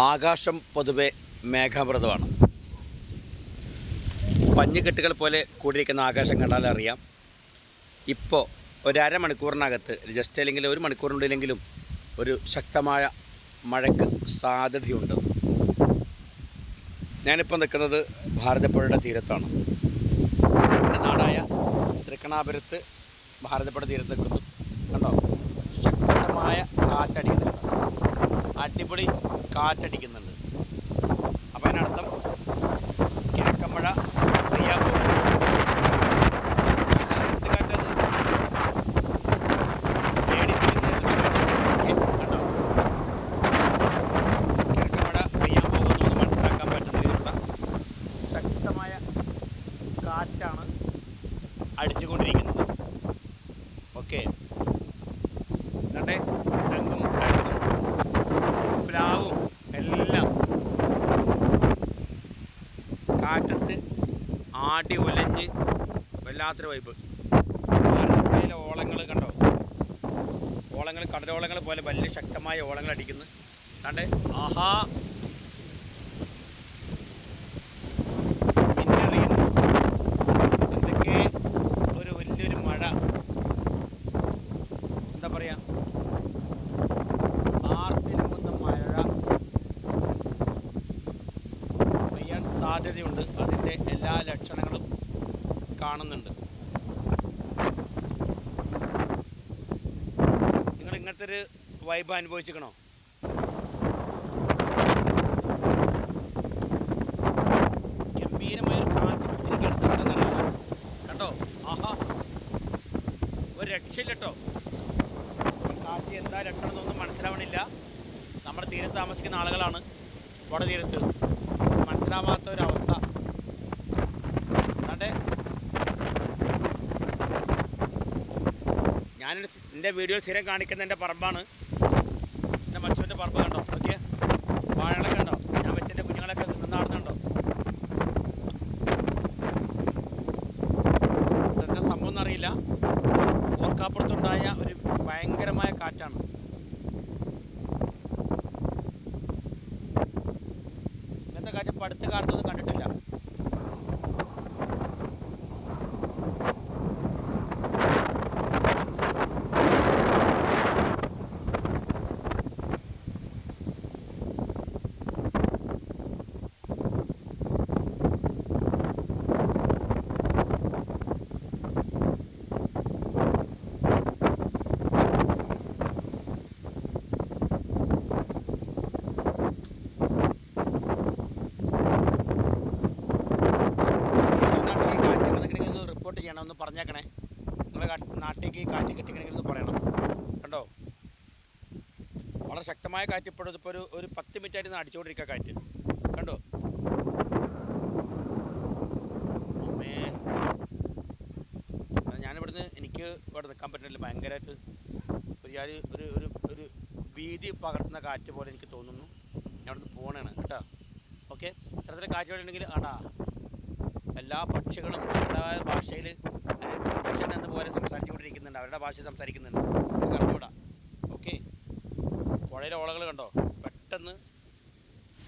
ആകാശം പൊതുവെ മേഘാവൃതമാണ്. പഞ്ഞുകെട്ടുകൾ പോലെ കൂടിയിരിക്കുന്ന ആകാശം കണ്ടാൽ അറിയാം. ഇപ്പോൾ ഒരു ജസ്റ്റ് അല്ലെങ്കിൽ ഒരു മണിക്കൂറിനുള്ളിലെങ്കിലും ഒരു ശക്തമായ മഴയ്ക്ക് സാധ്യതയുണ്ട്. ഞാനിപ്പോൾ നിൽക്കുന്നത് ഭാരതപ്പുഴയുടെ തീരത്താണ്. എന്റെ നാടായ തൃക്കണാപുരത്ത് ഭാരതപ്പുഴ തീരത്ത് നിൽക്കുന്നു. കണ്ടോ? ശക്തമായ കാറ്റടിക്കുന്നുണ്ട്. അടിപൊളി കാറ്റടിക്കുന്നുണ്ട്. അപ്പോൾ അതിനർത്ഥം കിഴക്കമ്പഴ കണ്ടോ ശക്തമായ അടിച്ചുകൊണ്ടിരിക്കുന്നത്. ഓക്കെ. എന്നിട്ട് ആടി ഒലഞ്ഞ് വല്ലാത്തൊരു വൈപ്പ് കടലിലെ ഓളങ്ങൾ കണ്ടോ? ഓളങ്ങൾ കടലോളങ്ങൾ പോലെ വലിയ ശക്തമായ ഓളങ്ങൾ അടിക്കുന്നു. കണ്ട് ആഹാ. എന്തൊക്കെ ഒരു വലിയൊരു മഴ. എന്താ പറയാ ആർത്തിരമ്പുന്ന മഴ പെയ്യാൻ സാധ്യതയുണ്ട്. അതിന്റെ എല്ലാ ലക്ഷണങ്ങളും കാണുന്നുണ്ട്. നിങ്ങൾ ഇങ്ങനത്തെ ഒരു വൈബ് അനുഭവിച്ചിക്കണോ? ഗംഭീരമായ കാറ്റ് പിടിച്ചിരിക്കുകയാണ് കണ്ടോ? ആഹാ. ഒരു രക്ഷയില്ല കേട്ടോ കാറ്റ് എന്താ രക്ഷണമെന്നൊന്നും മനസ്സിലാവണില്ല. നമ്മുടെ തീരത്ത് താമസിക്കുന്ന ആളുകളാണ് വട തീരത്ത് മനസ്സിലാവാത്ത ഒരവസ്ഥ അതാണ്ട് ഞാൻ എന്റെ വീഡിയോ സ്ഥിരം കാണിക്കുന്ന എന്റെ പറമ്പാണ്. എന്റെ മച്ചുവിന്റെ പറമ്പ് കണ്ടോ? നോക്കിയേ. വാഴകളൊക്കെ ഉണ്ടോ ഞാൻ വെച്ചെന്റെ കുഞ്ഞുങ്ങളൊക്കെ നിന്നാടുന്നുണ്ടോ എന്താ സംഭവം എന്നറിയില്ല. ഓർക്കാപ്പുറത്തുണ്ടായ ഒരു ഭയങ്കരമായ കാറ്റാണ് ഇങ്ങനത്തെ കാറ്റ് ഇപ്പം കാലത്തൊന്നും കണ്ടിട്ടില്ല നിങ്ങളുടെ നാട്ടിൽ ഈ കാറ്റ് വന്നിട്ടുണ്ടെങ്കിൽ ഒന്ന് റിപ്പോർട്ട് ചെയ്യണം ഒന്ന് പറഞ്ഞേക്കണേ നിങ്ങളുടെ നാട്ടിലേക്ക് കാറ്റ് കിട്ടിക്കണമെങ്കിൽ ഒന്ന് പറയണം. കണ്ടോ? വളരെ ശക്തമായ കാറ്റ് ഇപ്പോഴും ഇപ്പോൾ ഒരു ഒരു പത്ത് മിനിറ്റ് ആയിട്ട് അടിച്ചുകൊണ്ടിരിക്കുക കാറ്റ്. കണ്ടോ? അമ്മേ. ഞാനിവിടുന്ന് എനിക്ക് ഇവിടെ നിൽക്കാൻ പറ്റുന്നില്ല ഭയങ്കരമായിട്ട് ഒരു ഞാൻ ഒരു ഒരു ഒരു ഭീതി പകർത്തുന്ന കാറ്റ് പോലെ എനിക്ക് തോന്നുന്നു. ഞാൻ അവിടുന്ന് പോകണേണ് കേട്ടോ. ഓക്കെ? ഇത്തരത്തിലെ കാറ്റ് ഉണ്ടെങ്കിൽ ആടാ. എല്ലാ പക്ഷികളും അവരുടേതായ ഭാഷയിൽ പക്ഷൻ എന്ന പോലെ സംസാരിച്ചുകൊണ്ടിരിക്കുന്നുണ്ട്. അവരുടെ ഭാഷ സംസാരിക്കുന്നുണ്ട്. നമുക്ക് അറിഞ്ഞുകൂടാ ഓക്കെ. പുഴയിലെ ഓളകൾ കണ്ടോ? പെട്ടെന്ന്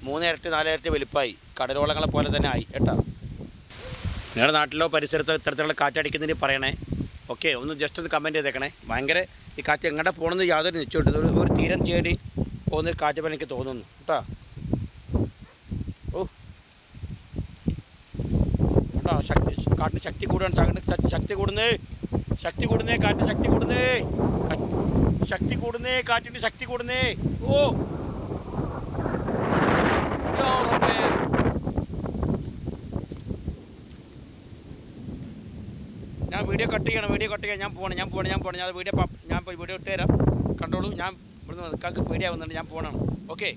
മൂന്ന് ഇരട്ടി നാല് ഇരട്ടി വലുപ്പമായി കടലോളങ്ങളെ പോലെ തന്നെ ആയി കേട്ടോ? നിങ്ങളുടെ നാട്ടിലോ പരിസരത്തോ ഇത്തരത്തിലുള്ള കാറ്റടിക്കുന്നതിന് പറയണേ. ഓക്കെ ഒന്ന് ജസ്റ്റ് ഒന്ന് കമന്റ് ചെയ്തേക്കണേ. ഭയങ്കര ഈ കാറ്റ് എങ്ങോട്ട് പോകണമെന്ന് യാതൊരു നിശ്ചയമുണ്ട് ഒരു തീരം ചേടി പോകുന്നൊരു കാറ്റ് പോലെ എനിക്ക് തോന്നുന്നു കേട്ടോ? ഓ. കേട്ടോ ശക്തി കാട്ടിന് ശക്തി കൂടുകയാണ് ശക്തി- ശക്തി- കൂടുന്നേ ശക്തി കൂടുന്നേ കാറ്റിന് ശക്തി കൂടുന്നേ. ശക്തി കൂടുന്നേ കാറ്റിന് ശക്തി കൂടുന്നേ. ഓ. ഞാൻ വീഡിയോ കട്ട് ചെയ്യണം വീഡിയോ കട്ട് ചെയ്യാൻ ഞാൻ പോകണം ഞാൻ പോകണം ഞാൻ പോകണം ഞാൻ വീഡിയോ ഞാൻ വീഡിയോ ഇട്ട് തരാം. കണ്ടോളൂ ഞാൻ ഇവിടുന്ന് കാക്ക് പേടിയാവുന്നുണ്ട് ഞാൻ പോകണം ഓക്കെ.